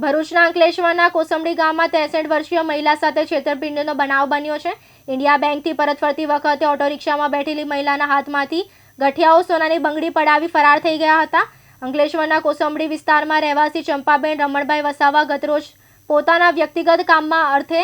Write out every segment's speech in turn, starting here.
ભરૂચના અંકલેશ્વરના કોસંબડી ગામમાં ત્રેસઠ વર્ષીય મહિલા સાથે છેતરપિંડીનો બનાવ બન્યો છે. ઇન્ડિયા બેંકથી પરત ફરતી વખતે ઓટો રિક્ષામાં બેઠેલી મહિલાના હાથમાંથી ગઠિયાઓ સોનાની બંગડી પડાવી ફરાર થઈ ગયા હતા. અંકલેશ્વરના કોસંબડી વિસ્તારમાં રહેવાસી ચંપાબેન રમણભાઈ વસાવા ગતરોજ પોતાના વ્યક્તિગત કામમાં અર્થે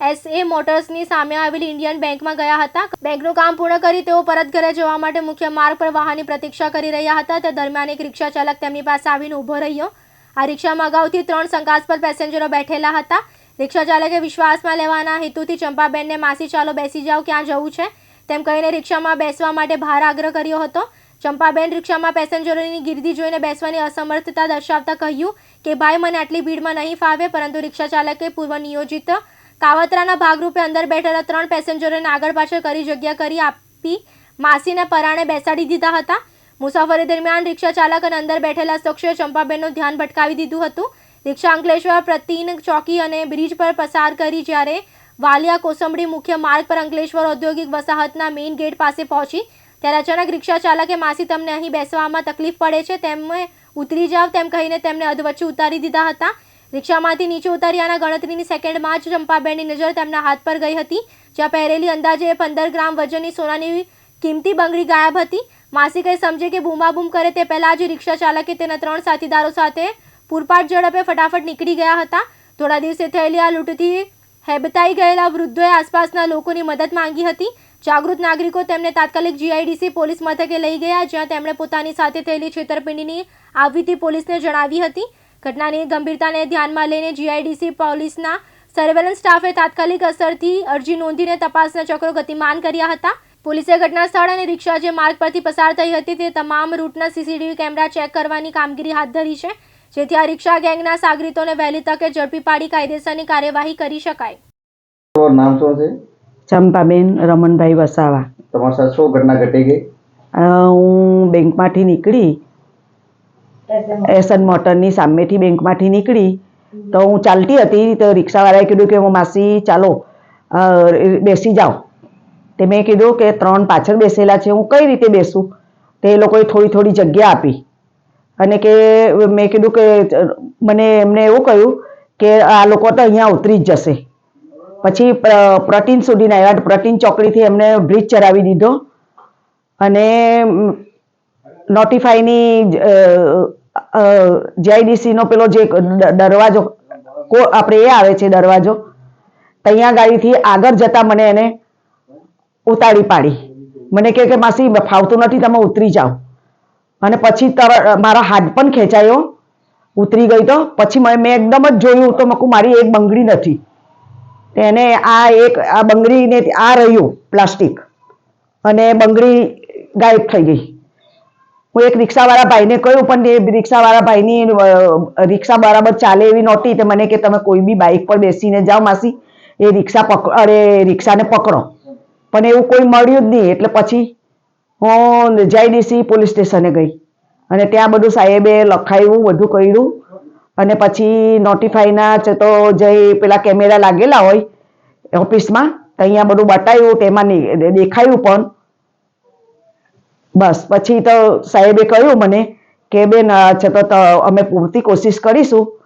એસએ મોટર્સની સામે આવેલી ઇન્ડિયન બેંકમાં ગયા હતા. બેંકનું કામ પૂર્ણ કરી તેઓ પરત ઘરે જવા માટે મુખ્ય માર્ગ પર વાહનની પ્રતીક્ષા કરી રહ્યા હતા. તે દરમિયાન એક રિક્ષા ચાલક તેમની પાસે આવીને ઊભો રહ્યો. આ રિક્ષામાં અગાઉથી ત્રણ શંકાસ્પદ પેસેન્જરો બેઠેલા હતા. રિક્ષા ચાલકે વિશ્વાસમાં લેવાના હેતુથી ચંપાબેનને માસી ચાલો બેસી જાઓ, ક્યાં જવું છે? તેમ કહીને રિક્ષામાં બેસવા માટે ભાર આગ્રહ કર્યો હતો. ચંપાબેન રિક્ષામાં પેસેન્જરોની ગીર્દી જોઈને બેસવાની અસમર્થતા દર્શાવતા કહ્યું કે, ભાઈ, મને આટલી ભીડમાં નહીં ફાવે, પરંતુ રિક્ષા ચાલકે પૂર્વ નિયોજિત કાવતરાના ભાગરૂપે અંદર બેઠેલા ત્રણ પેસેન્જરોને આગળ પાછળ કરી જગ્યા કરી આપી માસીને પરાણે બેસાડી દીધા હતા. મુસાફરી દરમિયાન રિક્ષા ચાલક અને અંદર બેઠેલા શખ્સે ચંપાબેનનું ધ્યાન ભટકાવી દીધું હતું. રિક્ષા અંકલેશ્વર પ્રતિન ચોકી અને બ્રિજ પર પસાર કરી જ્યારે વાલિયા કોસંબડી મુખ્ય માર્ગ પર અંકલેશ્વર ઔદ્યોગિક વસાહતના મેઇન ગેટ પાસે પહોંચી, ત્યારે અચાનક રિક્ષા ચાલકે માસી તમને અહીં બેસવામાં તકલીફ પડે છે, તેમને ઉતરી જાવ તેમ કહીને તેમને અધવચ્ચે ઉતારી દીધા હતા. રિક્ષામાંથી નીચે ઉતાર્યાના ગણતરીની સેકન્ડમાં જ ચંપાબેનની નજર તેમના હાથ પર ગઈ હતી, જ્યાં પહેરેલી અંદાજે પંદર ગ્રામ વજનની સોનાની કિંમતી બંગડી ગાયબ હતી. માસી કંઈ સમજે કે બૂમાબૂમ કરે તે પહેલાં જ રિક્ષા ચાલકે તેના ત્રણ સાથીદારો સાથે પૂરપાટ ઝડપે ફટાફટ નીકળી ગયા હતા. થોડા દિવસે થયેલી આ લૂંટથી હેબતાઈ ગયેલા વૃદ્ધોએ આસપાસના લોકોની મદદ માંગી હતી. જાગૃત નાગરિકો તેમને તાત્કાલિક જીઆઈડીસી પોલીસ મથકે લઈ ગયા, જ્યાં તેમણે પોતાની સાથે થયેલી છેતરપિંડીની આવવીતી પોલીસને જણાવી હતી. ઘટનાની ગંભીરતાને ધ્યાનમાં લઈને જીઆઈડીસી પોલીસના સર્વેલન્સ સ્ટાફે તાત્કાલિક અસરથી અરજી નોંધીને તપાસના ચક્રો ગતિમાન કર્યા હતા. પોલીસે ઘટના સ્થળ અને રિક્ષા જે માર્ગ પરથી પસાર થઈ હતી તે તમામ રૂટના સીસીટીવી કેમેરા ચેક કરવાની કામગીરી હાથ ધરી છે જેથી આ રિક્ષા ગેંગના સાગરીતોને વહેલી તકે ઝડપી પાડી કાયદેસરની કાર્યવાહી કરી શકાય. તમારું નામ શું છે ચંપાબેન રમણભાઈ વસાવા. તમારા સાથે શું ઘટના ઘટી ગઈ? હું બેંકમાંથી નીકળી. એસન મોટરની સામેથી બેંકમાંથી નીકળી. તો હું ચાલતી હતી તો રિક્ષાવાળાએ કીધું કે હું માસી ચાલો બેસી જાઓ તે મેં કીધું કે ત્રણ પાછળ બેસેલા છે, હું કઈ રીતે બેસું? તે લોકોએ થોડી થોડી જગ્યા આપી. અને કે મેં કીધું કે, મને એમને એવું કહ્યું કે આ લોકો તો અહીંયા ઉતરી જ જશે. પછી પ્રટીન સુધીના આવ્યા પ્રટીન ચોકડીથી એમને બ્રિજ ચડાવી દીધો. અને નોટિફાઈની જીઆઈડીસીનો પેલો જે દરવાજો, કો, આપણે એ આવે છે દરવાજો, ત્યાં ગાડીથી આગળ જતા મને એને ઉતારી પાડી. મને કહે કે, માસી ફાવતું નથી, તમે ઉતરી જાઓ. અને પછી તર મારા હાથ પણ ખેંચાયો. ઉતરી ગઈ તો પછી મેં એકદમ જ જોયું તો મકું મારી એક બંગડી નથી. એને આ એક, આ બંગડીને આ રહ્યું, પ્લાસ્ટિક. અને બંગડી ગાયબ થઈ ગઈ. હું એક રિક્ષાવાળા ભાઈને કહ્યું, પણ એ રિક્ષાવાળા ભાઈની રિક્ષા બરાબર ચાલે એવી નહોતી. તે મને કે, તમે કોઈ બી બાઇક પર બેસીને જાઓ માસી. એ રિક્ષા પક અરે, રિક્ષાને પકડો. પણ એવું કોઈ મળ્યું જ નહીં. એટલે પછી હું જીઆઈડીસી પોલીસ સ્ટેશને ગઈ. અને ત્યાં બધું સાહેબે લખાયું, બધું કર્યું. અને પછી નોટિફાઈના છે તો જે પેલા કેમેરા લાગેલા હોય ઓફિસમાં, તો અહીંયા બધું બતાવ્યું, તેમાં દેખાયું પણ. બસ, પછી તો સાહેબે કહ્યું મને કે બેન છે તો ત- અમે પૂરતી કોશિશ કરીશું.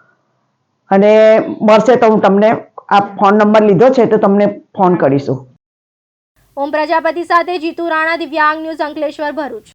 અને મળશે તો હું તમને આ ફોન નંબર લીધો છે, તો તમને ફોન કરીશું. ઓમ પ્રજાપતિ સાથે જીતુ રાણા દિવ્યાંગ ન્યૂઝ અંકલેશ્વર ભરૂચ.